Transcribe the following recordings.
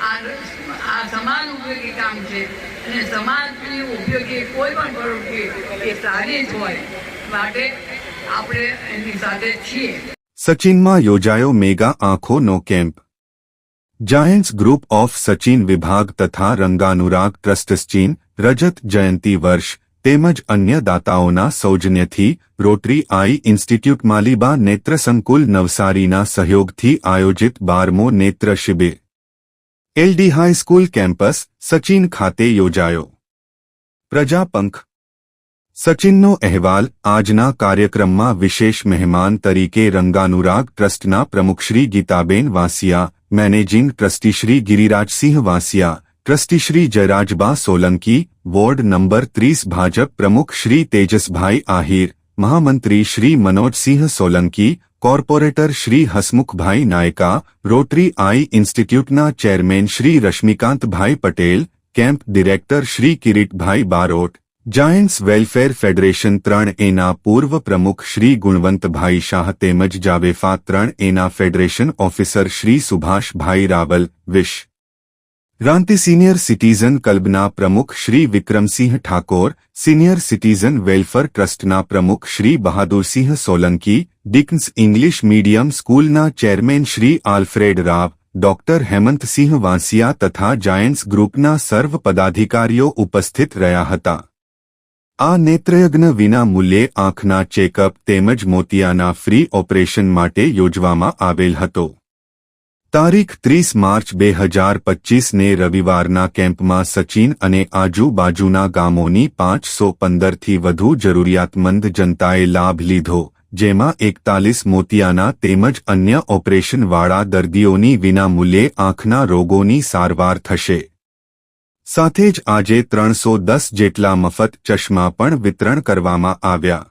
આ સમાજ ઉપયોગી કામ છે. અને સમાજની ઉપયોગી કોઈ પણ પ્રવૃત્તિ એ સારી જ હોય માટે આપણે એની સાથે છીએ. સચિનમાં યોજાયો mega આંખોનો camp. Giants group of Sachin વિભાગ તથા રંગાનુરાગ ટ્રસ્ટ સચિન રજત જયંતી વર્ષ, તેમજ અન્ય દાતાઓના સૌજન્યથી રોટરી આઈ ઇન્સ્ટિટ્યૂટ માલિબા નેત્ર સંકુલ નવસારીના સહયોગથી આયોજિત બારમો નેત્ર શિબિર. એલડી હાઈસ્કૂલ કેમ્પસ સચિન ખાતે યોજાયો પ્રજાપંખ સચિનનો અહેવાલ આજના કાર્યક્રમમાં વિશેષ મહેમાન તરીકે રંગાનુરાગ ટ્રસ્ટના પ્રમુખ Shri Geetaben Vasiya managing trustee Shri Girirajsinh Vasiya trustee Shri Jayrajba Solanki ward number ત્રીસ ભાજપ પ્રમુખ શ્રી તેજસભાઈ આહિર મહામંત્રી Shri Manojsinh Solanki corporator Shri Hasmukhbhai Nayaka Rotary eye ઇન્સ્ટિટ્યૂટના chairman Shri Rashmikantbhai Patel camp director Shri Kiritbhai Barot Giants welfare federation ત્રણ એના પૂર્વ પ્રમુખ શ્રી ગુણવંતભાઈ શાહ તેમજ જાવેફા ત્રણ એના ફેડરેશન ઓફિસર શ્રી સુભાષભાઈ રાવલ વિશ રાંતિ સિનિયર સિટીઝન ક્લબના પ્રમુખ Shri Vikramsinh Thakor, senior citizen welfare ટ્રસ્ટના પ્રમુખ Shri Bahadursinh Solanki, Dickens English medium સ્કૂલના chairman Shri Alfred Rao, doctor Hemantsinh Vansiya તથા જાયન્ટ્સ ગ્રુપના સર્વ પદાધિકારીઓ ઉપસ્થિત રહ્યા હતા. આ નેત્રયજ્ઞ વિના મૂલ્યે આંખના ચેકઅપ તેમજ મોતિયાના ફ્રી ઓપરેશન માટે યોજવામાં આવેલ હતો. તારીખ ત્રીસ માર્ચ બે હજાર પચ્ચીસને રવિવારના કેમ્પમાં સચિન અને આજુબાજુના ગામોની પાંચસો પંદરથી વધુ જરૂરિયાતમંદ જનતાએ લાભ લીધો, જેમાં એકતાલીસ મોતિયાના તેમજ અન્ય ઓપરેશનવાળા દર્દીઓની વિનામૂલ્યે આંખના રોગોની સારવાર થશે. સાથે જ આજે ત્રણસો દસ જેટલા મફત ચશ્મા પણ વિતરણ કરવામાં આવ્યા.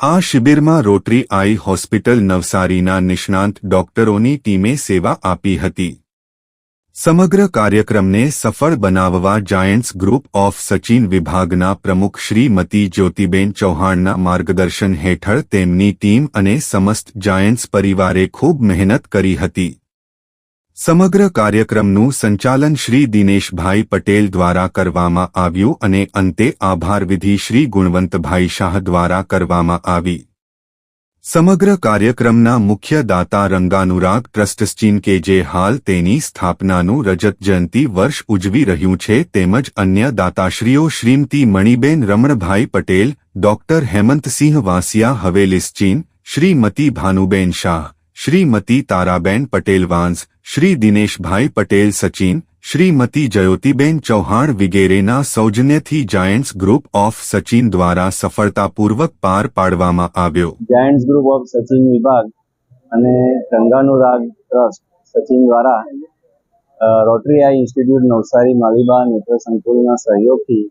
આ શિબિરમાં રોટરી આઈ હોસ્પિટલ નવસારીના નિષ્ણાંત ડોક્ટરોની ટીમે સેવા આપી હતી. સમગ્ર કાર્યક્રમને સફળ બનાવવા જાયન્ટ્સ ગ્રુપ ઓફ સચિન વિભાગના પ્રમુખ શ્રીમતી જ્યોતિબેન ચૌહાણના માર્ગદર્શન હેઠળ તેમની ટીમ અને સમસ્ત જાયન્ટ્સ પરિવારે ખૂબ મહેનત કરી હતી. સમગ્ર કાર્યક્રમનું સંચાલન શ્રી દિનેશભાઈ પટેલ દ્વારા કરવામાં આવ્યું અને અંતે આભાર વિધિ શ્રી ગુણવંતભાઈ શાહ દ્વારા કરવામાં આવી. સમગ્ર કાર્યક્રમના મુખ્ય દાતા રંગાનુરાગ ટ્રસ્ટસ્ચીન કે જે હાલ તેની સ્થાપનાનું રજત જયંતિ વર્ષ ઉજવી રહ્યું છે તેમજ અન્ય દાતાશ્રીઓ શ્રીમતી મણિબેન રમણભાઈ પટેલ, ડોક્ટર હેમંતસિંહ વાસિયા હવેલીસ ચીન શ્રીમતી ભાનુબેન શાહ, શ્રીમતી તારાબેન પટેલ વાંસ શ્રી દિનેશભાઈ પટેલ સચિન શ્રીમતી જયોતિબેન ચૌહાણ વિગેરેના સૌજન્યથી જાયન્ટ્સ ગ્રુપ ઓફ સચિન દ્વારા સફળતાપૂર્વક પાર પાડવામાં આવ્યો. જાયન્ટ્સ ગ્રુપ ઓફ સચિન વિભાગ અને ગંગાનુરાગ ટ્રસ્ટ સચિન દ્વારા Rotary eye institute Navsari Maliba નેત્ર સંકુલના સહયોગથી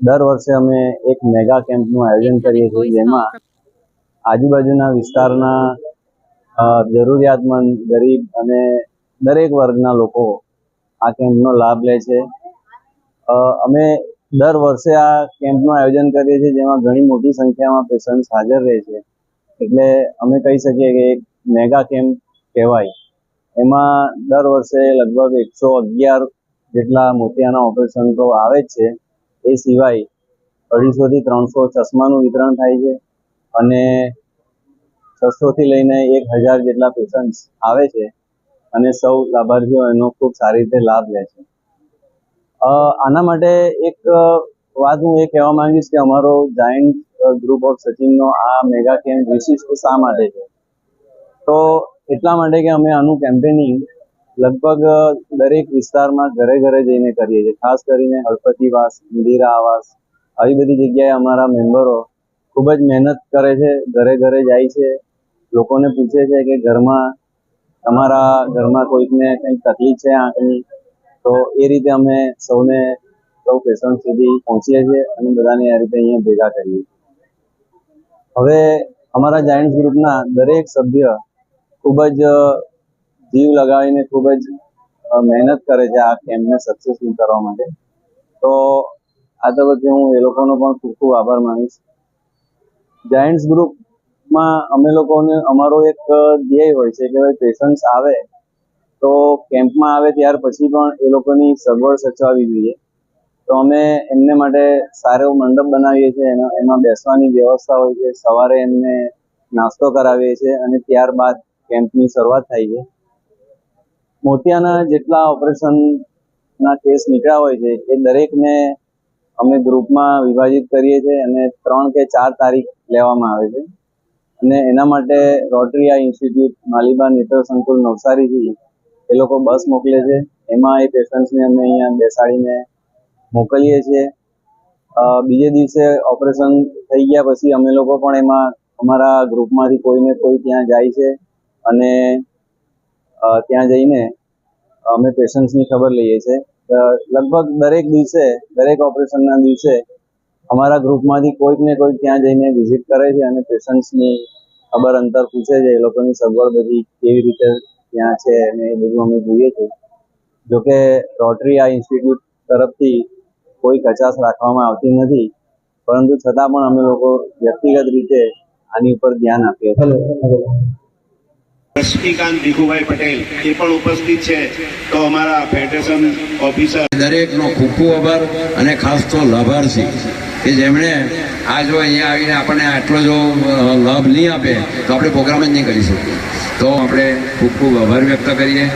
દર વર્ષે અમે એક મેગા કેમ્પનું આયોજન કરીએ છીએ જેમાં આજુબાજુના વિસ્તારના જરૂરિયાતમંદ, ગરીબ અને દરેક વર્ગના લોકો આ કેમ્પનો લાભ લે છે. અમે દર વર્ષે આ કેમ્પનું આયોજન કરીએ છીએ, જેમાં ઘણી મોટી સંખ્યામાં પેશન્ટ્સ હાજર રહે છે. એટલે અમે કહી શકીએ કે એક મેગા કેમ્પ કહેવાય. એમાં દર વર્ષે લગભગ એકસો અગિયાર જેટલા મોતિયાના ઓપરેશન તો આવે જ છે. એ સિવાય અઢીસોથી ત્રણસો ચશ્માનું વિતરણ થાય છે. અને છસોથી લઈને એક હજાર જેટલા પેશન્ટ્સ આવે છે અને સૌ લાભાર્થીઓ એનો ખૂબ સારી રીતે લાભ લે છે. આના માટે એક વાત હું એ કહેવા માંગીશ કે અમારો જાયન્ટ ગ્રુપ ઓફ સચિનનો આ મેગા કેમ્પ વિશિષ્ટ શા માટે છે? તો એટલા માટે કે અમે આનું કેમ્પેનિંગ લગભગ દરેક વિસ્તારમાં ઘરે ઘરે જઈને કરીએ છીએ. ખાસ કરીને હળપતિવાસ ઇન્દિરા આવાસ, આવી બધી જગ્યાએ અમારા મેમ્બરો ખૂબ જ મહેનત કરે છે, ઘરે ઘરે જાય છે. લોકોને પૂછે છે કે ઘરમાં તમારા ઘરમાં કોઈકને કંઈક તકલીફ છે આંખની તો એ રીતે અમે સૌને સૌ પેશન્ટ સુધી પહોંચીએ છીએ અને બધાને આ રીતે અહીંયા ભેગા કરીએ હવે અમારા જાયન્ટ્સ ગ્રુપના દરેક સભ્ય ખૂબ જ જીવ લગાવીને ખૂબ જ મહેનત કરે છે આ કેમ્પને સક્સેસફુલ કરવા માટે. તો આ તબક્કે હું એ લોકોનો પણ ખૂબ ખૂબ આભાર માનીશ. જાયન્ટ્સ ગ્રુપમાં અમે લોકોને, અમારો એક ધ્યેય હોય છે કે ભાઈ પેશન્ટ્સ આવે, તો કેમ્પમાં આવે ત્યાર પછી પણ એ લોકોની સગવડ સચવાવી જોઈએ. તો અમે એમને માટે સારો મંડપ બનાવીએ છીએ એમાં બેસવાની વ્યવસ્થા હોય છે, સવારે એમને નાસ્તો કરાવીએ છીએ અને ત્યારબાદ કેમ્પની શરૂઆત થાય છે. મોતિયાના જેટલા ઓપરેશનના કેસ નીકળ્યા હોય છે, એ દરેકને અમે ગ્રુપમાં વિભાજિત કરીએ છીએ અને ત્રણ કે ચાર તારીખ લેવામાં આવે છે. અને એના માટે રોટરીયા ઇન્સ્ટિટ્યૂટ માલિબા નેત્ર સંકુલ નવસારીથી એ લોકો બસ મોકલે છે. એમાં એ પેશન્ટ્સને અમે અહીંયા બેસાડીને મોકલીએ છીએ. બીજે દિવસે ઓપરેશન થઈ ગયા પછી અમે લોકો પણ એમાં અમારા ગ્રુપમાંથી કોઈને કોઈ ત્યાં જાય છે અને ત્યાં જઈને અમે પેશન્ટ્સની ખબર લઈએ છીએ. લગભગ દરેક દિવસે, દરેક ઓપરેશનના દિવસે અમારા ગ્રુપમાંથી કોઈક ને કોઈક ત્યાં જઈને વિઝિટ કરે છે અને પેશન્ટ્સની ખબર અંતર પૂછે છે. એ લોકોની સગવડ બધી કેવી રીતે ત્યાં છે અને એ બધું અમે જોઈએ છીએ જોકે રોટરી આ ઇન્સ્ટિટ્યૂટ તરફથી કોઈ કચાશ રાખવામાં આવતી નથી. પરંતુ છતાં પણ અમે લોકો વ્યક્તિગત રીતે આની ઉપર ધ્યાન આપીએ છીએ. લક્ષ્મીકાંત ભીખુભાઈ પટેલ એ પણ ઉપસ્થિત છે. તો અમારા ફેડરેશન ઓફિસર દરેકનો ખૂબ ખૂબ આભાર અને ખાસ તો લાભાર્થી. કે જેમણે આ જો અહીંયા આવીને આપણને આટલો જો લાભ નહીં આપે, તો આપણે પ્રોગ્રામ જ નહીં કરી શકીએ. તો આપણે ખૂબ ખૂબ આભાર વ્યક્ત કરીએ.